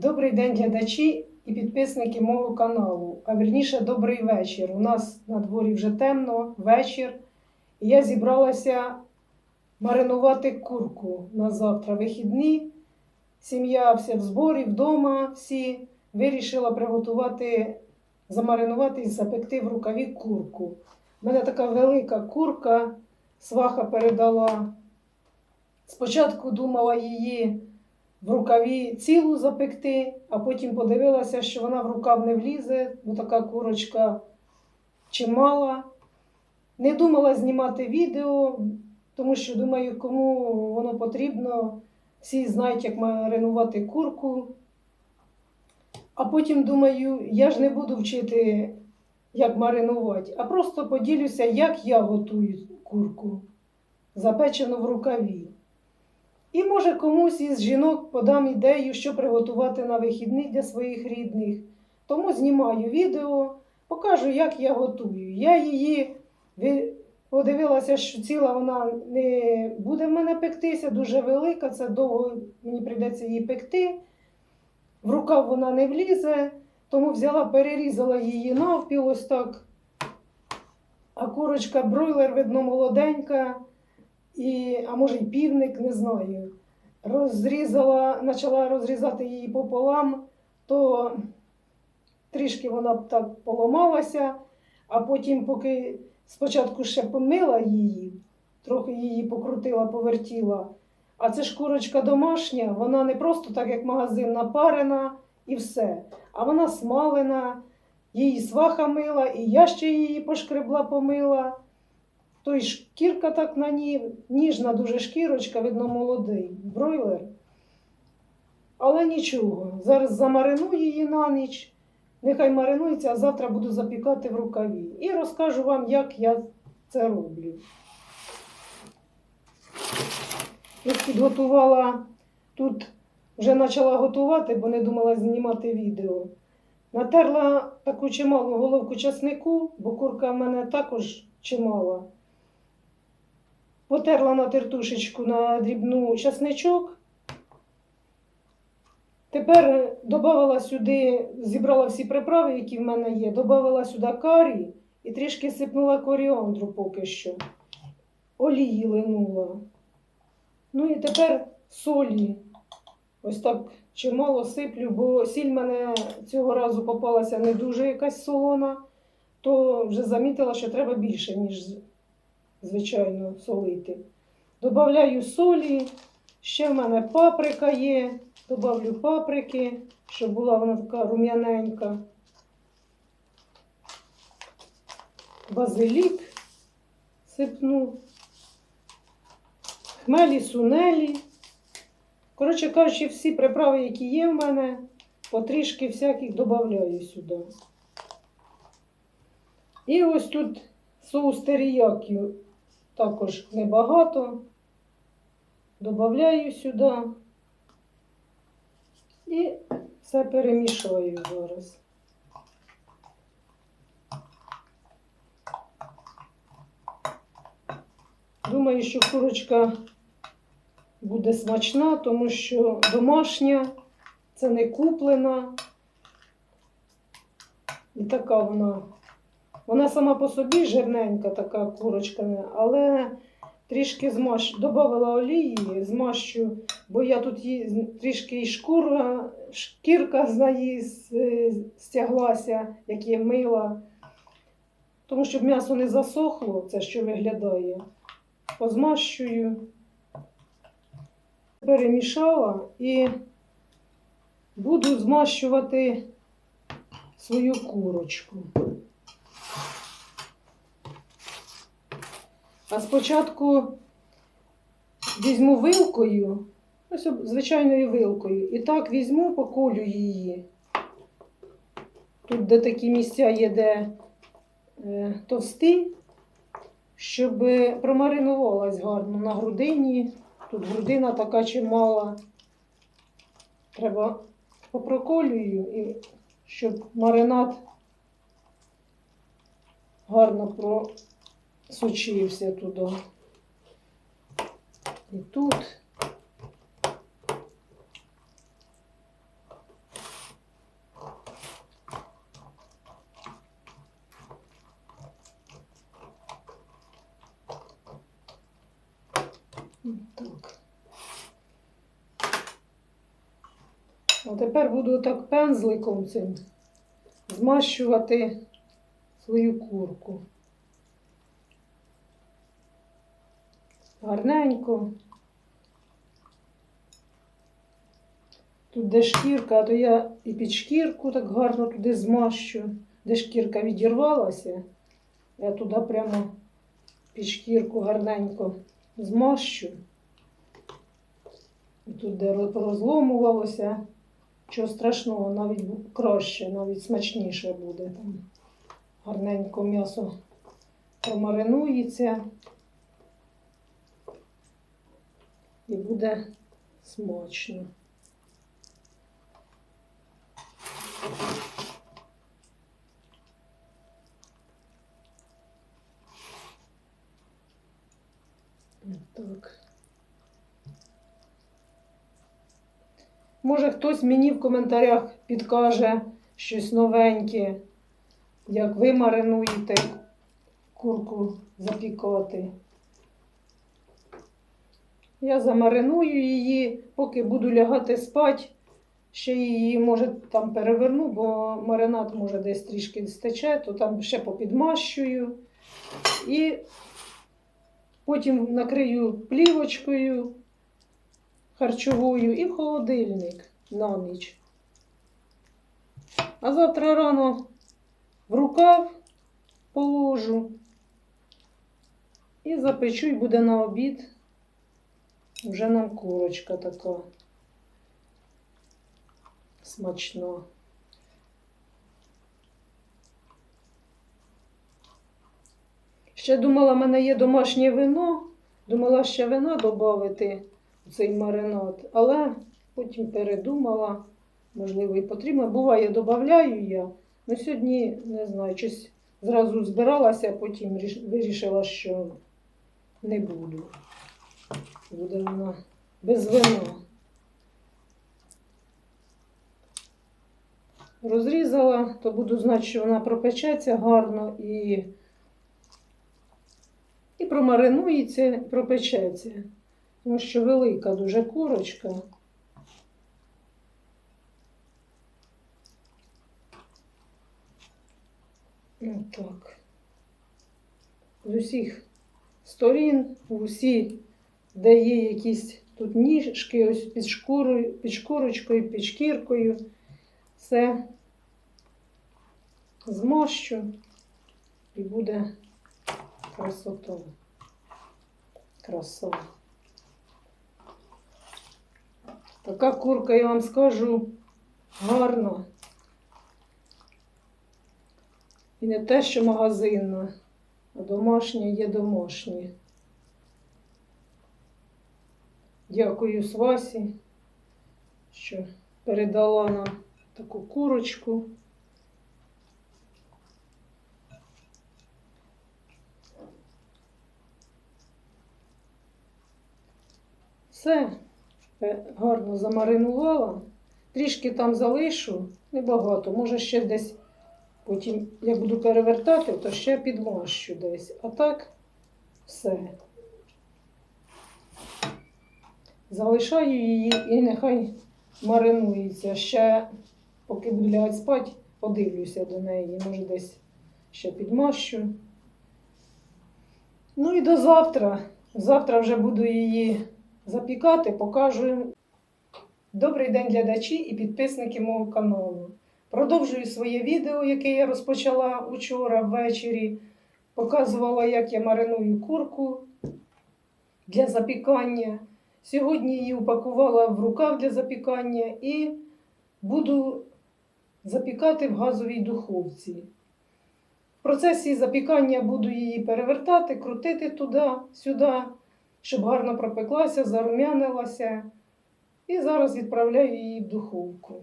Добрий день, глядачі і підписники мого каналу. А вірніше, добрий вечір. У нас на дворі вже темно, вечір. І я зібралася маринувати курку на завтра. Вихідні. Сім'я вся в зборі, вдома всі. Вирішила приготувати, замаринувати і запекти в рукаві курку. У мене така велика курка, сваха передала. Спочатку думала її в рукаві цілу запекти, а потім подивилася, що вона в рукав не влізе, бо така курочка чимала. Не думала знімати відео, тому що думаю, кому воно потрібно. Всі знають, як маринувати курку. А потім думаю, я ж не буду вчити, як маринувати, а просто поділюся, як я готую курку, запечену в рукаві. І може комусь із жінок подам ідею, що приготувати на вихідні для своїх рідних. Тому знімаю відео, покажу, як я готую. Я її подивилася, що ціла вона не буде в мене пектися, дуже велика, це довго мені прийдеться її пекти. В рукав вона не влізе, тому взяла, перерізала її навпіл ось так. А курочка бройлер, видно, молоденька і, а може й півник, не знаю. Розрізала, почала розрізати її пополам, то трішки вона б так поламалася, а потім, поки спочатку ще помила її, трохи її покрутила, повертіла. А це ж курочка домашня, вона не просто так, як магазин, напарена і все. А вона смалена, її сваха мила, і я ще її пошкребла, помила. То й шкірка так на ній, ніжна дуже шкірочка, видно, молодий, бройлер. Але нічого, зараз замариную її на ніч, нехай маринується, а завтра буду запікати в рукаві. І розкажу вам, як я це роблю. Ось підготувала, тут вже почала готувати, бо не думала знімати відео. Натерла таку чималу головку часнику, бо курка в мене також чимала. Потерла на тертушечку на дрібну часничок. Тепер додала сюди, зібрала всі приправи, які в мене є, додала сюди карі і трішки сипнула коріандру поки що. Олії линула. Ну і тепер солі. Ось так чимало сиплю, бо сіль мене цього разу попалася не дуже якась солона, то вже замітила, що треба більше, ніж звичайно, солити. Добавляю солі, ще в мене паприка є, добавлю паприки, щоб була вона така рум'яненька. Базилік сипну, хмелі, сунелі. Коротше кажучи, всі приправи, які є в мене, потрішки всяких додаю сюди. І ось тут соус теріякі також небагато. Добавляю сюди і все перемішаю зараз. Думаю, що курочка буде смачна, тому що домашня, це не куплена. І така вона. Вона сама по собі жирненька, така курочка, але трішки змащ... Добавила олії, змащу, бо я тут її трішки і шкура, шкірка з неї стяглася, як є мила. Тому щоб м'ясо не засохло, це що виглядає. Позмащую, перемішала і буду змащувати свою курочку. А спочатку візьму вилкою, ось звичайною вилкою, і так візьму, поколю її. Тут, де такі місця є, де е, товсті, щоб промаринувалась гарно на грудині. Тут грудина така чимала. Треба попроколюю, і щоб маринад гарно сучився туди. І тут. Так. А тепер буду так пензликом цим змащувати свою курку. Гарненько. Тут де шкірка, а то я і під шкірку так гарно туди змащу. Де шкірка відірвалася, я туди прямо під шкірку гарненько змащу. І тут, де розломувалося, чого страшного, навіть краще, навіть смачніше буде. Гарненько м'ясо промаринується і буде смачно. Так. Може, хтось мені в коментарях підкаже щось новеньке, як ви маринуєте курку запікати. Я замариную її, поки буду лягати спати. Ще її, може, там переверну, бо маринад може десь трішки стече, то там ще попідмащую. І потім накрию плівочкою харчовою і в холодильник на ніч. А завтра рано в рукав положу і запечу, і буде на обід. Вже нам курочка така смачна. Ще думала, в мене є домашнє вино. Думала ще вина додати в цей маринад, але потім передумала, можливо, і потрібно. Буває, додаю я. Ну сьогодні не знаю, щось зразу збиралася, потім вирішила, що не буду. Буде вона без вина. Розрізала, то буду знати, що вона пропечеться гарно і, і промаринується, пропечеться. Тому що велика дуже курочка. Отак. З усіх сторін, усі, де є якісь тут ніжки, ось під шкурою, під шкурочкою, під шкіркою. Все змощу і буде красота. Краса. Така курка, я вам скажу, гарна. І не те, що магазинна, а домашнє є домашнє. Дякую Свасі, що передала нам таку курочку. Все е, гарно замаринувала. Трішки там залишу, небагато. Може ще десь потім, як буду перевертати, то ще підмащу десь. А так все. Залишаю її і нехай маринується. Ще, поки буду лягати спати, подивлюся до неї. Може десь ще підмащу. Ну і до завтра. Завтра вже буду її запікати, покажу. Добрий день, глядачі і підписники мого каналу. Продовжую своє відео, яке я розпочала учора ввечері. Показувала, як я мариную курку для запікання. Сьогодні її упакувала в рукав для запікання і буду запікати в газовій духовці. В процесі запікання буду її перевертати, крутити туди-сюди, щоб гарно пропеклася, зарум'янилася. І зараз відправляю її в духовку.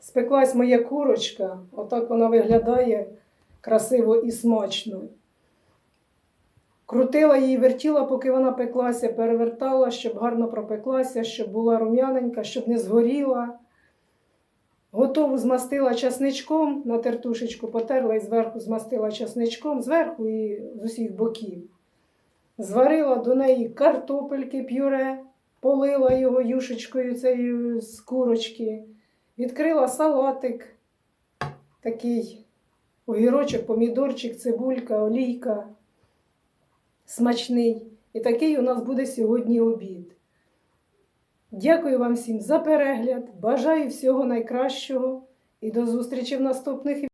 Спеклась моя курочка, отак вона виглядає красиво і смачно. Крутила її, вертіла, поки вона пеклася, перевертала, щоб гарно пропеклася, щоб була рум'яненька, щоб не згоріла. Готову змастила часничком на тертушечку, потерла і зверху змастила часничком, зверху і з усіх боків. Зварила до неї картопельки пюре, полила його юшечкою цією з курочки, відкрила салатик, такий огірочок, помідорчик, цибулька, олійка, смачний. І такий у нас буде сьогодні обід. Дякую вам всім за перегляд. Бажаю всього найкращого і до зустрічі в наступних